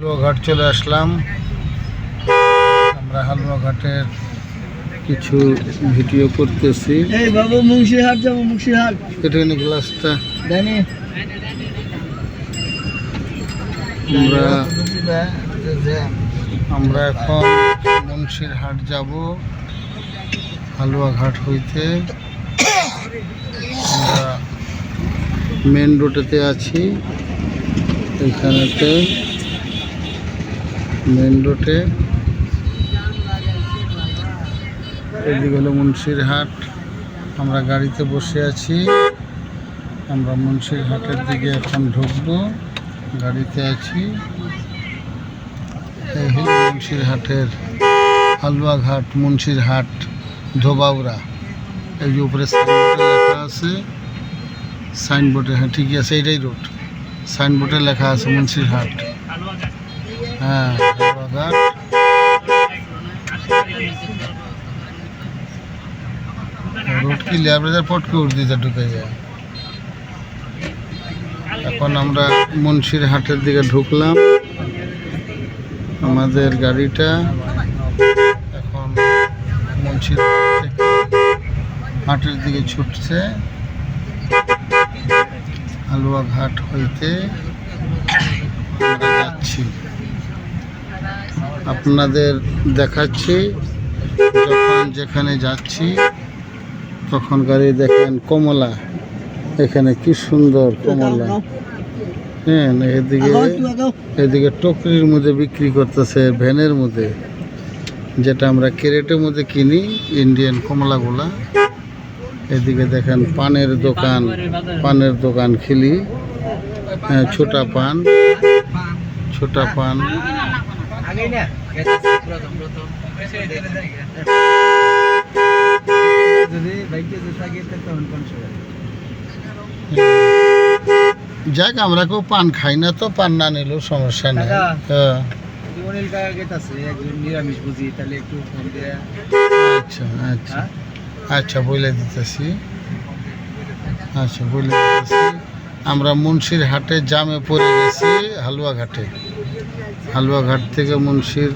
হালুয়াঘাট চলে আসলাম। আমরা হালুয়াঘাটের কিছু ভিডিও করতেছি। এই বাবু মুন্সিরহাট যাব মুন্সিরহাট। এখানে গ্লাসটা জানি। আমরা আমরা এখন মুন্সির হাট যাব। হালুয়াঘাট হইতে। আমরা মেন রোডেতে আছি। এইখানেতে মেন রোডে। এদিকে হলো মুন্সির হাট। আমরা গাড়িতে বসে আছি। আমরা মুন্সিরহাটের দিকে এখন ঢুকবো। গাড়িতে আছি। এই হলো মুন্সির হাটের হালুয়াঘাট, মুন্সির হাট, ধোবাউড়া। এই যে উপরে সাইনবোর্ডে লেখা আছে। সাইনবোর্ডে হ্যাঁ ঠিকই আছে, এইটাই রোড সাইনবোর্ডে লেখা আছে মুন্সির হাট। হ্যাঁ পটকে ঢুকে যায়। এখন আমরা মুন্সির হাটের দিকে ঢুকলাম। আমাদের গাড়িটা এখন মুন্সির হাট হাটের দিকে ছুটছে। আলুয়া ঘাট হইতে আমরা যাচ্ছি। আপনাদের দেখাচ্ছি যখন যেখানে যাচ্ছি তখন গাড়ি দেখেন কমলা। এখানে কি সুন্দর কমলা। হ্যাঁ এদিকে এদিকে টকরির মধ্যে বিক্রি করতেছে ভ্যানের মধ্যে। যেটা আমরা ক্যারেটের মধ্যে কিনি ইন্ডিয়ান কমলাগুলা। এদিকে দেখেন পানের দোকান পানের দোকান খিলি। হ্যাঁ ছোটা পান ছোটা পান। যাক আমরা কেউ পান খাই না তো পান না নিলেও সমস্যা নেই। হ্যাঁ। অনিল কাকা গেতাছে একজন নিরামিষ বুঝি তাহলে একটু ফোন দিয়ে। আচ্ছা আচ্ছা। আচ্ছা বলে দিতেছি। আচ্ছা বলে দিতেছি। আমরা মুন্সির হাটে জামে পড়ে গেছি হালুয়া ঘাটে হালুয়া ঘাট থেকে মুন্সির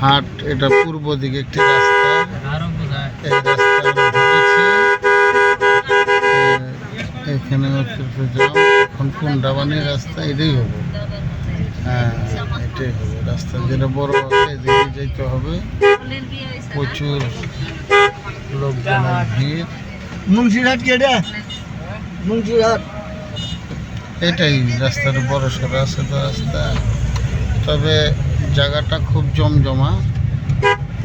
হাট এটা পূর্ব দিকে একটি রাস্তা। এই এখানে এখন কুন্ডাবানি রাস্তা এটাই হবে। হ্যাঁ এটাই হবে রাস্তা যেটা বড় আছে এদিকে যেতে হবে। প্রচুর লোকজনের ভিড়। মুন্সিরহাট কেডা মুন্সিরহাট এটাই রাস্তার বড় সড়ো আছে তো রাস্তা। তবে জায়গাটা খুব জমজমা।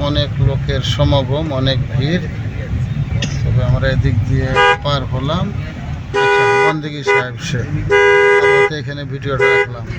অনেক লোকের সমাগম, অনেক ভিড়। তবে আমরা এদিক দিয়ে পার হলাম। আচ্ছা বন্দিগি সাহেব সে। আপাতত এখানে ভিডিওটা রাখলাম।